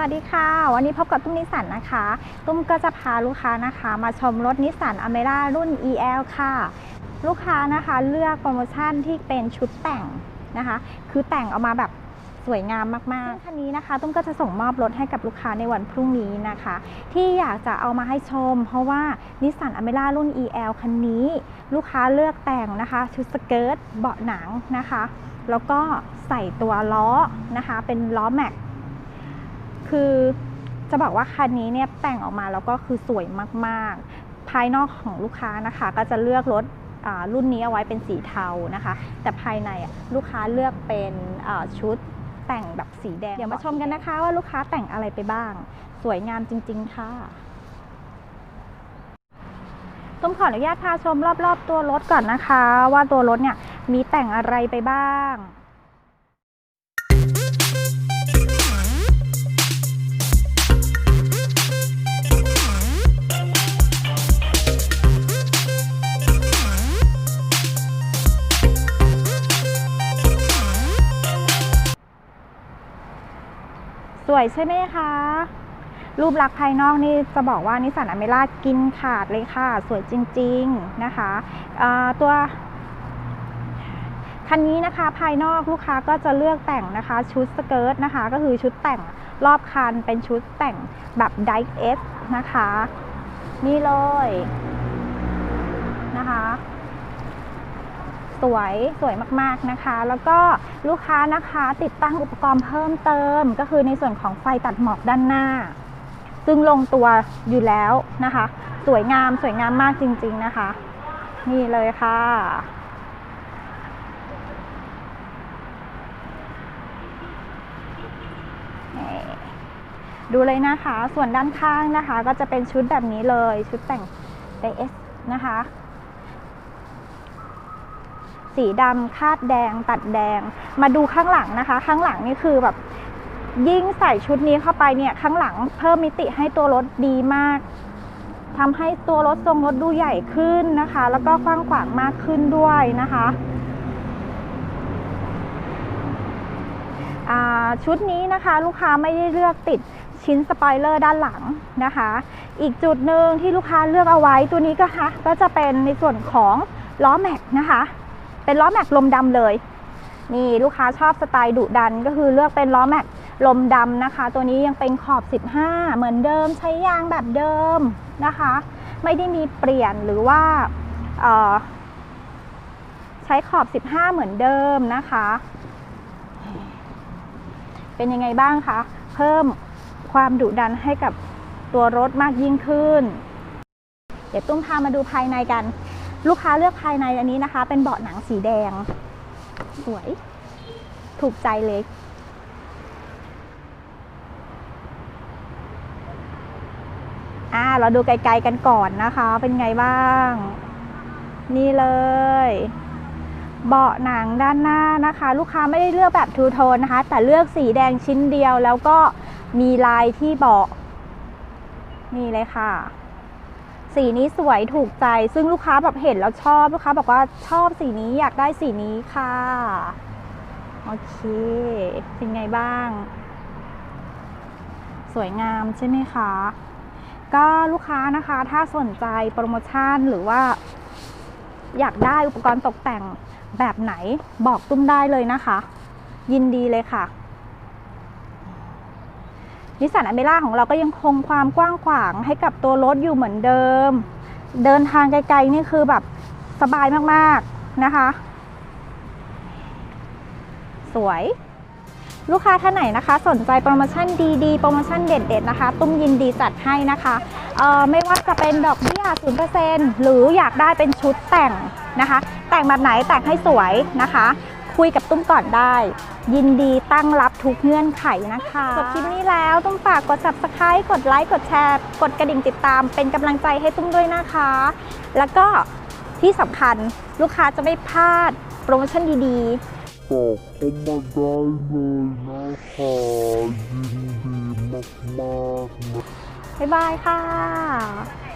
วัสดีค่ะ วันนี้พบกับตุ้มนิสสันนะคะ ตุ้มก็จะพาลูกค้านะคะ มาชมรถนิสสันอเมร่ารุ่น EL ค่ะ ลูกค้านะคะเลือกโปรโมชั่นที่เป็นชุดแต่งนะคะ คือแต่งออกมาแบบสวยงามมากๆคันนี้นะคะ ตุ้มก็จะส่งมอบรถให้กับลูกค้าในวันพรุ่งนี้นะคะ ที่อยากจะเอามาให้ชม เพราะว่านิสสันอเมร่ารุ่น EL คันนี้ ลูกค้าเลือกแต่งนะคะ ชุดสเกิร์ตเบาะหนังนะคะ แล้วก็ใส่ตัวล้อนะคะ เป็นล้อแม็ก คือจะบอกว่าคันนี้เนี่ยแต่งออกมาแล้วก็คือสวยมากๆ ภายนอกของลูกค้านะคะ ก็จะเลือกรถรุ่นนี้เอาไว้เป็นสีเทานะคะ แต่ภายในอะลูกค้าเลือกเป็นชุดแต่งแบบสีแดง เดี๋ยวมาชมกันนะคะว่าลูกค้าแต่งอะไรไปบ้าง สวยงามจริง ๆ ค่ะต้มขออนุญาตพาชมรอบ ๆ ตัวรถก่อนนะคะ ว่าตัวรถเนี่ยมีแต่งอะไรไปบ้าง สวยใช่ไหมคะ รูปลักษณ์ภายนอกนี่จะบอกว่านิสสันอเมร่ากินขาดเลยค่ะ สวยจริง ๆ นะคะตัวคันนี้นะคะภายนอกลูกค้าก็จะเลือกแต่งนะคะ ชุดสเกิร์ตนะคะ ก็คือชุดแต่งรอบคันเป็นชุดแต่งแบบไดเอสนะคะ นี่เลยนะคะ สวยสวยมากๆนะคะ แล้วก็ลูกค้านะคะติดตั้งอุปกรณ์เพิ่มเติม ก็คือในส่วนของไฟตัดหมอกด้านหน้า ซึ่งลงตัวอยู่แล้วนะคะ สวยงามสวยงามมากจริง ๆนะคะ นี่เลยค่ะดูเลยนะคะ ส่วนด้านข้างนะคะ ก็จะเป็นชุดแบบนี้เลย ชุดแต่งไดเอสนะคะ สีดำคาดแดง ตัดแดง มาดูข้างหลังนะคะ ข้างหลังนี่คือแบบยิ่งใส่ชุดนี้เข้าไปเนี่ยข้างหลังเพิ่มมิติให้ตัวรถดีมากทำให้ตัวรถทรงรถดูใหญ่ขึ้นนะคะ แล้วก็กว้างขวางมากขึ้นด้วยนะคะชุดนี้นะคะลูกค้าไม่ได้เลือกติดชิ้นสปอยเลอร์ด้านหลังนะคะ อีกจุดหนึ่งที่ลูกค้าเลือกเอาไว้ตัวนี้ก็คะก็จะเป็นในส่วนของล้อแม็กนะคะ เป็นล้อแม็กลมดำเลย นี่ลูกค้าชอบสไตล์ดุดันก็คือเลือกเป็นล้อแม็กลมดำนะคะ ตัวนี้ยังเป็นขอบ 15 เหมือนเดิมใช้ยางแบบเดิมนะคะ ไม่ได้มีเปลี่ยนหรือว่าใช้ขอบ 15 เหมือนเดิมนะคะ เป็นยังไงบ้างคะ เพิ่มความดุดันให้กับตัวรถมากยิ่งขึ้น เดี๋ยวตุ้มพามาดูภายในกัน ลูกค้าเลือกภายในอันนี้นะคะ เป็นเบาะหนังสีแดง สวย ถูกใจเลย อ่า เราดูไกลๆกันก่อนนะคะ เป็นไงบ้าง นี่เลย เบาะหนังด้านหน้านะคะ ลูกค้าไม่ได้เลือกแบบทูโทนนะคะ แต่เลือกสีแดงชิ้นเดียวแล้วก็มีลายที่เบาะนี่เลยค่ะ สีนี้สวยถูกใจ ซึ่งลูกค้าแบบเห็นแล้วชอบลูกค้าบอกว่าชอบสีนี้อยากได้สีนี้ค่ะโอเค เป็นไงบ้าง สวยงามใช่ไหมคะก็ลูกค้านะคะถ้าสนใจโปรโมชั่นหรือว่า อยากได้อุปกรณ์ตกแต่งแบบไหนบอกตุ้มได้เลยนะคะ ยินดีเลยค่ะ นิสสันอเมร่าของเราก็ยังคงความกว้างขวางให้กับตัวรถอยู่เหมือนเดิม เดินทางไกลๆนี่คือแบบสบายมากๆนะคะ สวยลูกค้าท่านไหนนะคะ สนใจโปรโมชั่นดีๆ โปรโมชั่นเด็ดๆนะคะ ตุ้มยินดีจัดให้นะคะเอ่อไม่ว่าจะเป็นดอกเบี้ย0%หรืออยากได้เป็นชุดแต่งนะคะ แต่งแบบไหนแต่งให้สวยนะคะ คุยกับตุ้มก่อนได้ ยินดีตั้งรับทุกเงื่อนไขนะคะจบคลิปนี้แล้วตุ้มฝากกด subscribe กดไลค์กดแชร์ กดกระดิ่งติดตาม เป็นกำลังใจให้ตุ้มด้วยนะคะ แล้วก็ที่สำคัญลูกค้าจะไม่พลาดโปรโมชั่นดีๆบอกเข้ามาได้เลยนะคะยินดีมากๆนะบ๊ายบายค่ะ